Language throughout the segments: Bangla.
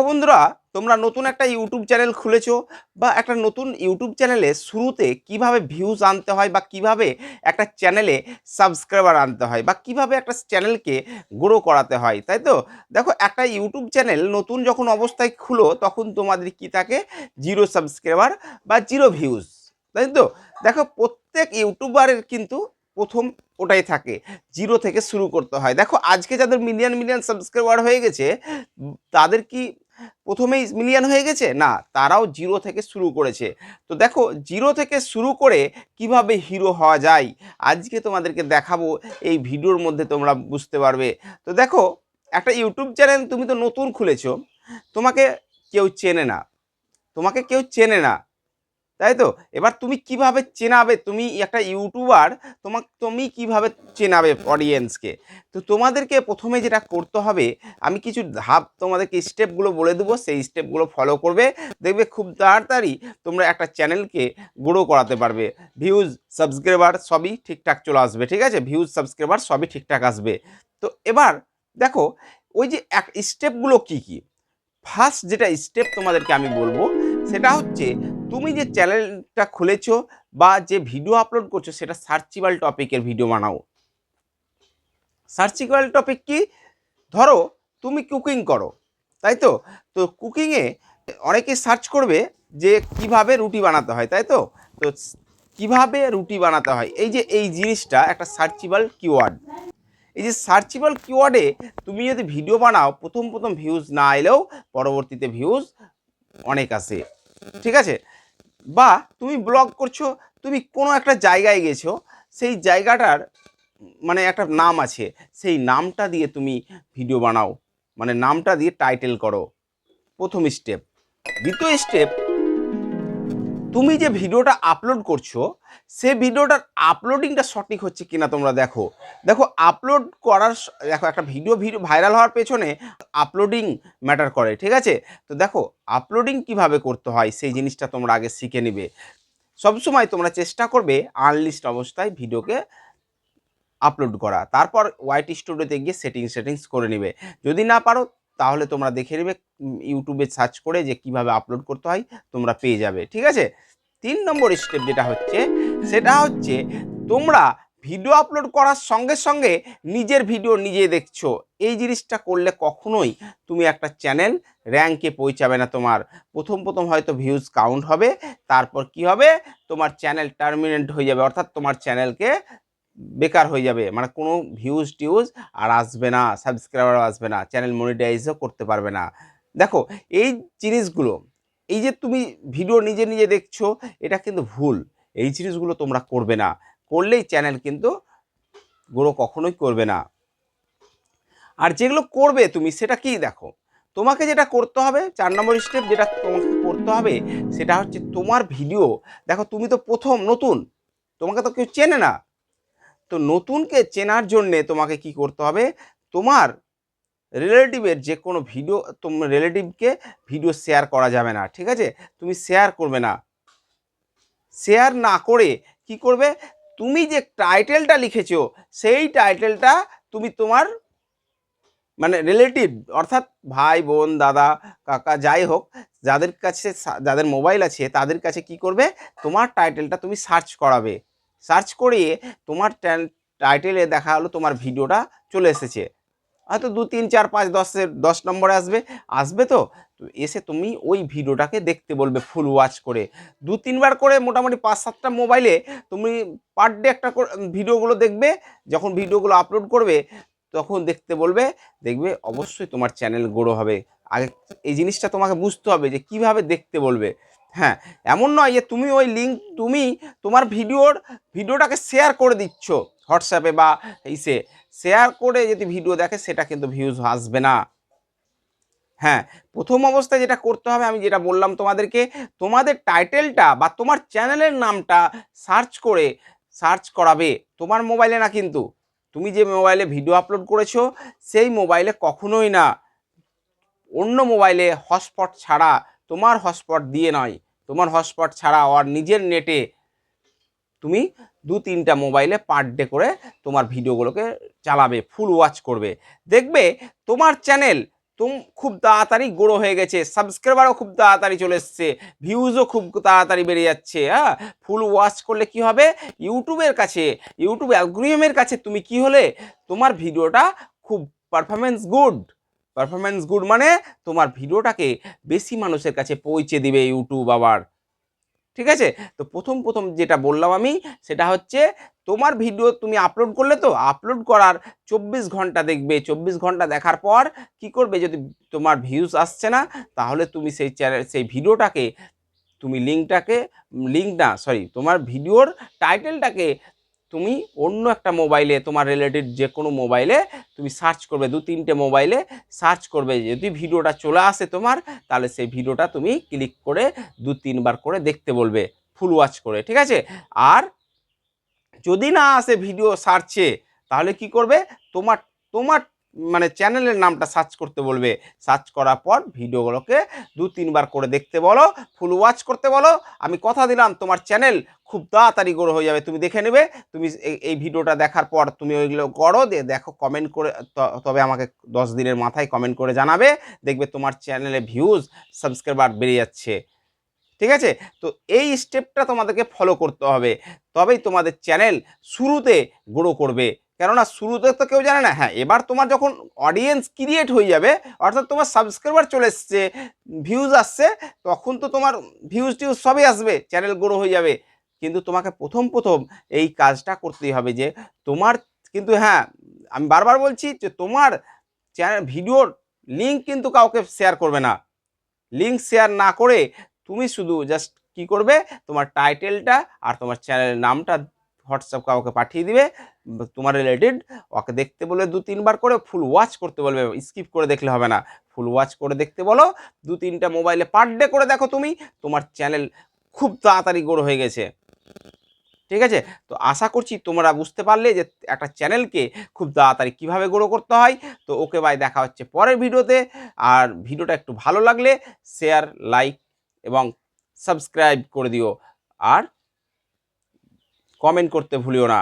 দেখো বন্ধুরা, তোমরা নতুন একটা ইউটিউব চ্যানেল খুলেছো বা একটা নতুন ইউটিউব চ্যানেলে শুরুতে কীভাবে ভিউজ আনতে হয় বা কীভাবে একটা চ্যানেলে সাবস্ক্রাইবার আনতে হয় বা কীভাবে একটা চ্যানেলকে গ্রো করাতে হয়, তাই তো? দেখো, একটা ইউটিউব চ্যানেল নতুন যখন অবস্থায় খুলো, তখন তোমাদের কি থাকে? জিরো সাবস্ক্রাইবার বা জিরো ভিউজ তাই তো? দেখো, প্রত্যেক ইউটিউবারের কিন্তু প্রথম ওটাই থাকে জিরো থেকে শুরু করতে হয়। দেখো, আজকে যাদের মিলিয়ন মিলিয়ন সাবস্ক্রাইবার হয়ে গেছে, তাদের কি প্রথমেই মিলিয়ন হয়ে গেছে? না, তারাও জিরো থেকে শুরু করেছে। তো দেখো, জিরো থেকে শুরু করে কীভাবে হিরো হওয়া যায়, আজকে তোমাদেরকে দেখাবো। এই ভিডিওর মধ্যে তোমরা বুঝতে পারবে। তো দেখো, একটা ইউটিউব চ্যানেল তুমি তো নতুন খুলেছ, তোমাকে কেউ চেনে না। তোমাকে কেউ চেনে না। তাই তো? এবার তুমি কীভাবে চেনাবে? তুমি একটা ইউটিউবার, তোমাক, তুমি কীভাবে চেনাবে অডিয়েন্সকে তো তোমাদেরকে প্রথমে যেটা করতে হবে, আমি কিছু ধাপ তোমাদেরকে স্টেপগুলো বলে দেবো, সেই স্টেপগুলো ফলো করবে। দেখবে খুব তাড়াতাড়ি তোমরা একটা চ্যানেলকে গ্রো করাতে পারবে। ভিউজ সাবস্ক্রাইবার সবই ঠিকঠাক চলে আসবে, ঠিক আছে? ভিউজ সাবস্ক্রাইবার সবই ঠিকঠাক আসবে। তো এবার দেখো, ওই যে এক স্টেপগুলো কী কি? ফার্স্ট যেটা স্টেপ তোমাদেরকে আমি বলব, সেটা হচ্ছে তুমি যে চ্যানেলটা খুলেছো বা যে ভিডিও আপলোড করছ, সেটা সার্চিবাল টপিকের ভিডিও বানাও। সার্চিবাল টপিক কি? ধরো, তুমি কুকিং করো, তাই তো? তো কুকিংয়ে অনেকে সার্চ করবে যে কীভাবে রুটি বানাতে হয়, তাই তো? তো কীভাবে রুটি বানাতে হয়? এই যে, এই জিনিসটা একটা সার্চিবাল কিওয়ার্ড এই যে সার্চিবল কিওয়ার্ডে তুমি যদি ভিডিও বানাও, প্রথম প্রথম ভিউজ না এলেও পরবর্তীতে ভিউজ অনেক আসে। ঠিক আছে? বা তুমি ব্লগ করছ, তুমি কোনো একটা জায়গায় গেছো, সেই জায়গাটার মানে একটা নাম আছে, সেই নামটা দিয়ে তুমি ভিডিও বানাও। মানে নামটা দিয়ে টাইটেল করো। প্রথম স্টেপ দ্বিতীয় স্টেপ তুমি যে ভিডিওটা আপলোড করছ সে ভিডিওটার আপলোডিংটা সঠিক হচ্ছে কিনা তোমরা দেখো। দেখো আপলোড করার দেখো, একটা ভিডিও ভিডিও ভাইরাল হওয়ার পেছনে আপলোডিং ম্যাটার করে, ঠিক আছে? তো দেখো আপলোডিং কীভাবে করতে হয় সেই জিনিসটা তোমরা আগে শিখে নিবে। সবসময় তোমরা চেষ্টা করবে আনলিস্ট অবস্থায় ভিডিওকে আপলোড করা। তারপর ওয়াইট স্টুডিওতে গিয়ে সেটিং সেটিংস করে নেবে। যদি না পারো, তাহলে তোমরা দেখে নেবে ইউটিউবে সার্চ করে যে কীভাবে আপলোড করতে হয়, তোমরা পেয়ে যাবে, ঠিক আছে? তিন নম্বর স্টেপ যেটা হচ্ছে, সেটা হচ্ছে তোমরা ভিডিও আপলোড করার সঙ্গে সঙ্গে নিজের ভিডিও নিজে দেখছ। এই জিনিসটা করলে কখনোই তুমি একটা চ্যানেল র্যাঙ্কে পৌঁছাবে না তোমার। প্রথম প্রথম হয়তো ভিউজ কাউন্ট হবে, তারপর কি হবে? তোমার চ্যানেল টার্মিনেট হয়ে যাবে, অর্থাৎ তোমার চ্যানেলকে বেকার হয়ে যাবে। মানে কোনো ভিউজ টিউজ আর আসবে না সাবস্ক্রাইবারও আসবে না চ্যানেল মনিটাইজও করতে পারবে না। দেখো, এই জিনিসগুলো এই যে তুমি ভিডিও নিজে নিজে দেখছ, এটা কিন্তু ভুল। এই জিনিসগুলো তোমরা করবে না। করলেই চ্যানেল কিন্তু গ্রো কখনোই করবে না। আর যেগুলো করবে তুমি, সেটা কি দেখো? তোমাকে যেটা করতে হবে, চার নম্বর স্টেপ যেটা তোমাকে করতে হবে, সেটা হচ্ছে তোমার ভিডিও। দেখো, তুমি তো প্রথম নতুন, তোমাকে তো কেউ চেনে না। তো নতুনকে চেনার জন্যে তোমাকে কি করতে হবে? তোমার রিলেটিভের যে কোনো ভিডিও তোমার রিলেটিভকে ভিডিও শেয়ার করা যাবে না, ঠিক আছে? তুমি শেয়ার করবে না। শেয়ার না করে কি করবে? তুমি যে টাইটেলটা লিখেছো, সেই টাইটেলটা তুমি তোমার মানে রিলেটিভ অর্থাৎ ভাই, বোন, দাদা, কাকা, যাই হোক, যাদের কাছে যাদের মোবাইল আছে, তাদের কাছে কি করবে? তোমার টাইটেলটা তুমি সার্চ করাবে। সার্চ করিয়ে তোমার টাইটেলে দেখা হলো তোমার ভিডিওটা চলে এসেছে। হয়তো দু, তিন, চার, পাঁচ, দশের, দশ নম্বরে আসবে। আসবে তো? এসে তুমি ওই ভিডিওটাকে দেখতে বলবে ফুল ওয়াচ করে। দু, তিনবার করে মোটামুটি পাঁচ, সাতটা মোবাইলে তুমি পার ডে একটা ভিডিওগুলো দেখবে। যখন ভিডিওগুলো আপলোড করবে, তখন দেখতে বলবে, দেখবে অবশ্যই তোমার চ্যানেল গ্রো হবে। আগে এই জিনিসটা তোমাকে বুঝতে হবে যে কীভাবে দেখতে বলবে। হ্যাঁ এমন নয় যে তুমি ওই লিঙ্ক তুমি তোমার ভিডিওর, ভিডিওটাকে শেয়ার করে দিচ্ছ। হোয়াটসঅ্যাপে বা ইসে শেয়ার করে যদি ভিডিও দেখে, সেটা কিন্তু ভিউজ আসবে না। হ্যাঁ প্রথম অবস্থায় যেটা করতে হবে, আমি যেটা বললাম তোমাদেরকে, তোমাদের টাইটেলটা বা তোমার চ্যানেলের নামটা সার্চ করে সার্চ করাবে। তোমার মোবাইলে না কিন্তু। তুমি যে মোবাইলে ভিডিও আপলোড করেছ, সেই মোবাইলে কখনোই না। অন্য মোবাইলে হটস্পট ছাড়া, তোমার হটস্পট দিয়ে নয়। তোমার হটস্পট ছাড়া আর নিজের নেটে তুমি দু তিনটা মোবাইলে পার ডে করে তোমার ভিডিওগুলোকে চালাবে ফুল ওয়াচ করবে। দেখবে তোমার চ্যানেল তুম খুব তাড়াতাড়ি গ্রো হয়ে গেছে সাবস্ক্রাইবারও খুব তাড়াতাড়ি চলে এসছে ভিউজও খুব তাড়াতাড়ি বেড়ে যাচ্ছে হ্যাঁ? ফুল ওয়াচ করলে কি হবে? ইউটিউবের কাছে ইউটিউব অ্যালগোরিদমের কাছে তুমি কি হলে? তোমার ভিডিওটা খুব পারফরমেন্স গুড পারফরমেন্স গুড মানে তোমার ভিডিওটাকে বেশি মানুষের কাছে পৌঁছে দিবে ইউটিউব আবার। ঠিক আছে? তো প্রথম প্রথম যেটা বললাম আমি, সেটা হচ্ছে তোমার ভিডিও তুমি আপলোড করলে তো আপলোড করার চব্বিশ ঘণ্টা দেখবে। চব্বিশ ঘণ্টা দেখার পর কি করবে? যদি তোমার ভিউজ আসছে না, তাহলে তুমি সেই চ্যানেল সেই ভিডিওটাকে তুমি লিঙ্কটাকে লিঙ্ক না সরি তোমার ভিডিওর টাইটেলটাকে তুমি অন্য একটা মোবাইলে তোমার রিলেটেড যে কোনো মোবাইলে তুমি সার্চ করবে, দু, তিনটে মোবাইলে সার্চ করবে। যদি ভিডিওটা চলে আসে তোমার, তাহলে সেই ভিডিওটা তুমি ক্লিক করে দু, তিনবার করে দেখতে বলবে ফুল ওয়াচ করে, ঠিক আছে? আর যদি না আসে ভিডিও সার্চে তাহলে কি করবে? তোমার তোমার মানে চ্যানেলের নামটা সার্চ করতে বলবে। সার্চ করার পর ভিডিওগুলোকে দু, তিনবার করে দেখতে বলো, ফুল ওয়াচ করতে বলো। আমি কথা দিলাম, তোমার চ্যানেল খুব তাড়াতাড়ি গ্রো হয়ে যাবে। তুমি দেখে নেবে, তুমি এই- ভিডিওটা দেখার পর তুমি ওইগুলো করো দিয়ে দেখো কমেন্ট করে তবে আমাকে দশ দিনের মাথায় কমেন্ট করে জানাবে। দেখবে তোমার চ্যানেলে ভিউজ সাবস্ক্রাইবার বেড়ে যাচ্ছে। ঠিক আছে? তো এই স্টেপটা তোমাদেরকে ফলো করতে হবে। তবেই তোমাদের চ্যানেল শুরুতে গ্রো করবে। কেননা শুরুতে তো কেউ জানে না। হ্যাঁ এবার তোমার যখন অডিয়েন্স ক্রিয়েট হয়ে যাবে, অর্থাৎ তোমার সাবস্ক্রাইবার চলে এসছে ভিউজ আসছে, তখন তো তোমার ভিউজ টিউজ সবই আসবে চ্যানেল গ্রো হয়ে যাবে। কিন্তু তোমাকে প্রথম প্রথম এই কাজটা করতেই হবে যে তোমার কিন্তু হ্যাঁ আমি বারবার বলছি যে তোমার চ্যানেল ভিডিওর লিঙ্ক কিন্তু কাউকে শেয়ার করবে না। লিঙ্ক শেয়ার না করে তুমি শুধু জাস্ট কি করবে? তোমার টাইটেলটা আর তোমার চ্যানেলের নামটা হোয়াটসঅ্যাপ কাউকে পাঠিয়ে দিবে। তোমার রিলেটেড ওকে দেখতে বলে দু তিনবার করে ফুল ওয়াচ করতে বলবে স্কিপ করে দেখলে হবে না। ফুল ওয়াচ করে দেখতে বলো, দু তিনটা মোবাইলে পার ডে করে দেখো তুমি, তোমার চ্যানেল খুব তাড়াতাড়ি গ্রো হয়ে গেছে। ঠিক আছে? তো আশা করছি তোমরা বুঝতে পারলে যে একটা চ্যানেলকে খুব তাড়াতাড়ি কীভাবে গ্রো করতে হয়। তো ওকে বাই দেখা হচ্ছে পরের ভিডিওতে। আর ভিডিওটা একটু ভালো লাগলে শেয়ার লাইক এবং সাবস্ক্রাইব করে দিও। আর কমেন্ট করতে ভুলিও না।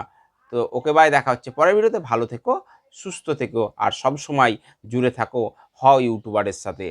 তো ওকে বাই, দেখা হচ্ছে পরের ভিডিওতে। ভালো থেকো, সুস্থ থেকো, আর সব সময় জুড়ে থাকো, হ ইউটিউবারের সাথে।